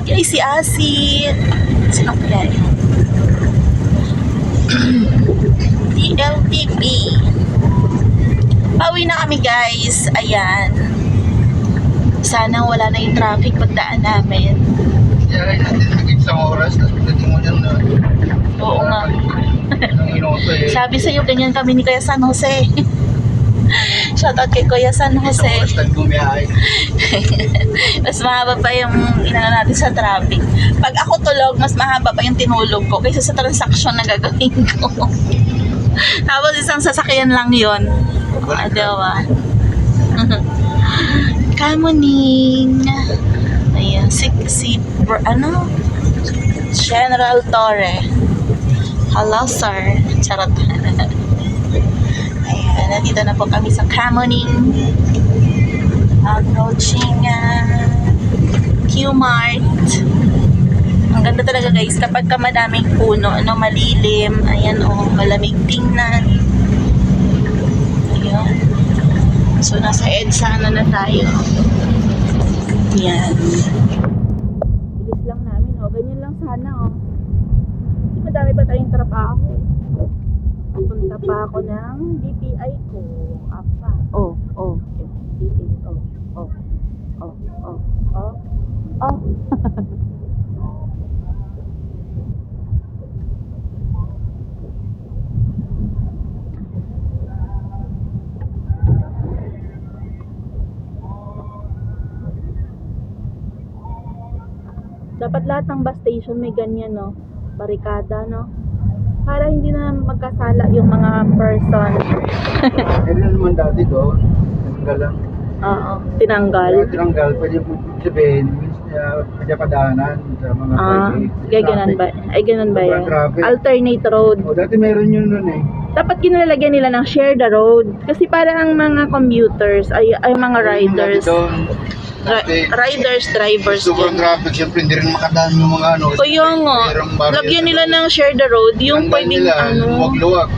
nagwawag Ay, si Asi. Sino kaya yun? DLTV Pauwi na kami guys. Ayan. Sana wala na yung traffic pagdaan namin. Kaya natin isang oras, tapos pagdating mo na, Oo nga. Eh. Sabi sa'yo, ganyan kami ni Kuya San Jose Shoutout kay Kuya San Jose mas mahaba pa yung inano natin sa traffic. Pag ako tulog, mas mahaba pa yung tinulog ko kaysa sa transaction na gagawin ko. Tapos isang sasakyan lang yon. Ah, diba? Kamuning. Ayan, si, si, ano? General Torre. Hello, sir. Charot. Nandito na po kami sa Kamuning approaching uh, Q-Mart. Ang ganda talaga guys, kapag ka madaming puno, ano, malilim, ayan oh, malamig tingnan. Ayan. So, nasa EDSA na na tayo. Yan. Bilis lang namin, oh. Ganyan lang sana, oh. Kasi madami pa tayong trabaho, eh. Punta pa ako ng DPI ko. Apa. Oh, oh. DPI. Oh, oh. Oh, oh, oh. Oh. Dapat lahat ng bus station may ganyan, no? Barikada, no? Para hindi na magkasala yung mga person. Ganyan naman dati doon. Tinanggal lang. Oo, tinanggal. Kaya tinanggal, pwede mo sabihin, uh, pwede padaanan sa mga Ah, highway. kaya ganun ba? Ay, ganun ba yan? Traffic. Alternate road. O, dati meron yun nun eh. Dapat kinalalagyan nila ng share the road. Kasi para ang mga commuters, ay, ay mga riders, dati, riders, drivers sobrang traffic, siyempre hindi rin makadaan yung mga ano. Kaya nga, Merong barrier lagyan nila ng share the road, yung Tanggal pwedeng nila, ano, luwag-luwag.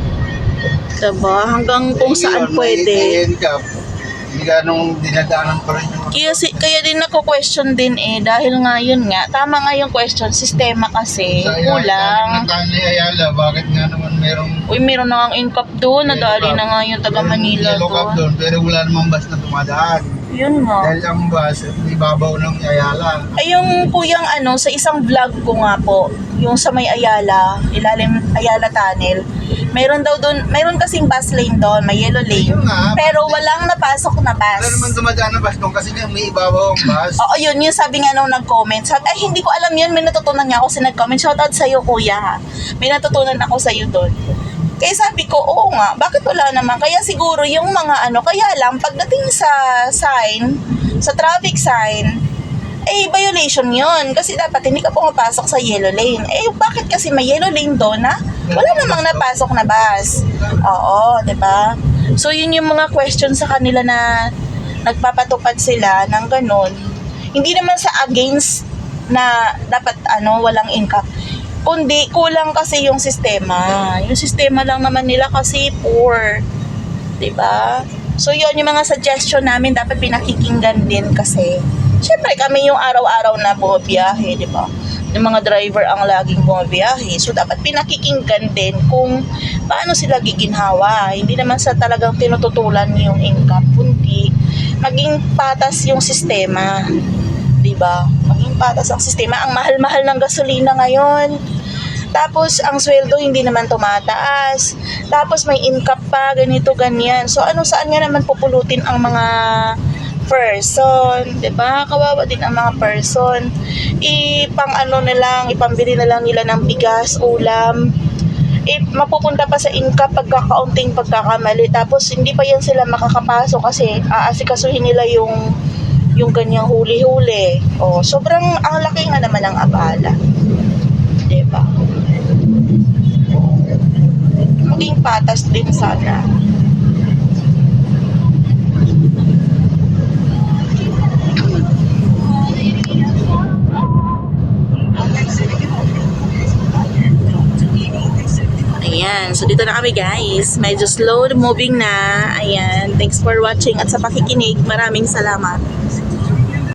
diba? Hanggang kung Eh, saan yun, pwede. Hindi ganong dinadaanan pa rin yung Kaya, si, kaya din ako question din eh, dahil nga yun nga, tama nga yung question, sistema kasi, Sa Ayala, kulang. ng Tani Ayala, bakit nga naman merong Uy, meron na nga income doon, nadali na nga yung taga Manila yellow cab doon. doon, pero wala namang bus na dumadaan. Yun nga. Dahil ang bus, ibabaw ng Ayala. Ay, yung kuyang ano, sa isang vlog ko nga po, yung sa may Ayala, ilalim Ayala Tunnel, mayroon daw doon, mayroon kasing bus lane doon, may yellow lane. Nga, Pero walang napasok na Wala bus. naman dumadaan ng bus doon kasi nga may ibabaw ang bus. Oo, yun, yung sabi nga nung nag-comment. Sabi, ay, hindi ko alam yun, may natutunan niya ako sa nag-comment. Shoutout sa'yo, kuya. May natutunan ako sa'yo doon. Kaya sabi ko, oo nga, bakit wala naman? Kaya siguro yung mga ano, kaya lang, pagdating sa sign, sa traffic sign, eh, violation yun. Kasi dapat hindi ka pumapasok sa yellow lane. Eh, bakit kasi may yellow lane doon, na Wala namang napasok na bus. Oo, di ba? So, yun yung mga question sa kanila na nagpapatupad sila ng ganun. Hindi naman sa against na dapat ano walang income. Kundi kulang kasi yung sistema. Yung sistema lang naman nila kasi poor. 'Di ba? So yun yung mga suggestion namin dapat pinakikinggan din kasi Siyempre kami yung araw-araw na bumabiyahe, di ba? Yung mga driver ang laging bumabiyahe. So dapat pinakikinggan din kung paano sila giginhawa. Hindi naman sa talagang tinututulan yung income, kundi maging patas yung sistema. Ba? Maging patas ang sistema. Ang mahal-mahal ng gasolina ngayon. Tapos, ang sweldo hindi naman tumataas. Tapos, may income pa, ganito, ganyan. So, ano, saan nga naman pupulutin ang mga person, 'di ba? Kawawa din ang mga person. Ipang ano na lang, ipambili na lang nila ng bigas, ulam. Eh, mapupunta pa sa income pagkakaunting pagkakamali. Tapos, hindi pa yan sila makakapasok kasi aasikasuhin nila yung yung ganyang huli-huli. O, sobrang ang laki nga naman ng abala. 'Di ba? Maging patas din sana. Ayan, so dito na kami guys. Medyo slow moving na. Ayan, thanks for watching at sa pakikinig. Maraming salamat.